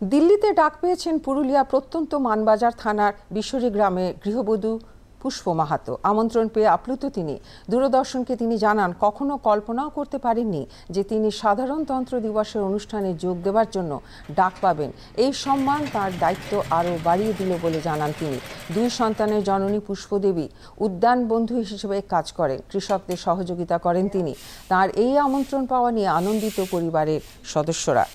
দিল্লিতে ডাক পেয়েছেন পুরুলিয়া প্রত্যন্ত মানবাজার থানার বিশ্বরী গ্রামে গৃহবধূ পুষ্প মাহাতো। আমন্ত্রণ পেয়ে আপ্লুত তিনি। দূরদর্শনকে তিনি জানান, কখনো কল্পনাও করতে পারেননি যে তিনি সাধারণতন্ত্র দিবসের অনুষ্ঠানে যোগ দেওয়ার জন্য ডাক পাবেন। এই সম্মান তার দায়িত্ব আরও বাড়িয়ে দিল বলে জানান তিনি। দুই সন্তানের জননী পুষ্পদেবী উদ্যান বন্ধু হিসেবে কাজ করেন। কৃষকদের সহযোগিতা করেন তিনি। তার এই আমন্ত্রণ পাওয়া নিয়ে আনন্দিত পরিবারের সদস্যরা।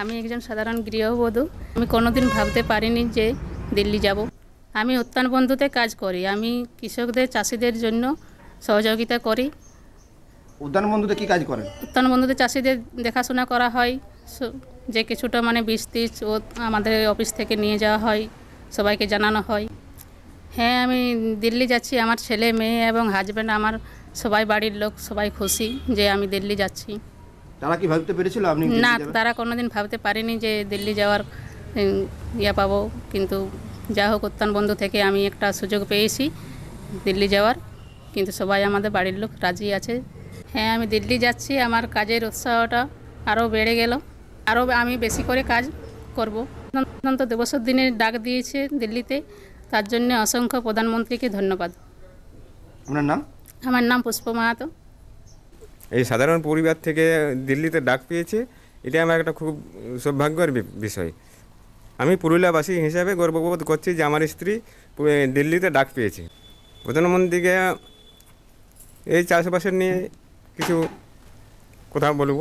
আমি একজন সাধারণ গৃহবধূ। আমি কোনোদিন ভাবতে পারিনি যে দিল্লি যাব। আমি উত্তান বন্ধুতে কাজ করি। আমি কৃষকদের চাষিদের জন্য সহযোগিতা করি। উদ্যান বন্ধুতে কি কাজ করেন? উত্তান বন্ধুতে চাষিদের দেখাশোনা করা হয়। যে কিছুটা মানে বীজ টিজ ও আমাদের অফিস থেকে নিয়ে যাওয়া হয় সবাইকে জানানো হয়। হ্যাঁ আমি দিল্লি যাচ্ছি। আমার ছেলে মেয়ে এবং হাজব্যান্ড আমার সবাই বাড়ির লোক সবাই খুশি যে আমি দিল্লি যাচ্ছি। তারা কি ভাবতে পেরেছিল আপনি না তারা কোনোদিন ভাবতে পারেনি যে দিল্লি যাওয়ার ইয়া পাবো। কিন্তু যা হোক উত্তান বন্ধু থেকে আমি একটা সুযোগ পেয়েছি দিল্লি যাওয়ার। কিন্তু সবাই আমাদের বাড়ির লোক রাজি আছে। হ্যাঁ আমি দিল্লি যাচ্ছি। আমার কাজের উৎসাহটা আরও বেড়ে গেল। আরও আমি বেশি করে কাজ করব। গণতন্ত্র দিবসের দিনে ডাক দিয়েছে দিল্লিতে। তার জন্য অসংখ্য প্রধানমন্ত্রীকে ধন্যবাদ। আপনার নাম? আমার নাম পুষ্প মাহাতো। এই সাধারণ পরিবার থেকে দিল্লিতে ডাক পেয়েছে এটা আমার একটা খুব সৌভাগ্যের বিষয়। আমি পুরুলিয়াবাসী হিসাবে গর্ববোধ করছি যে আমার স্ত্রী দিল্লিতে ডাক পেয়েছে। প্রধানমন্ত্রীকে এই চাষবাসের নিয়ে কিছু কথা বলব।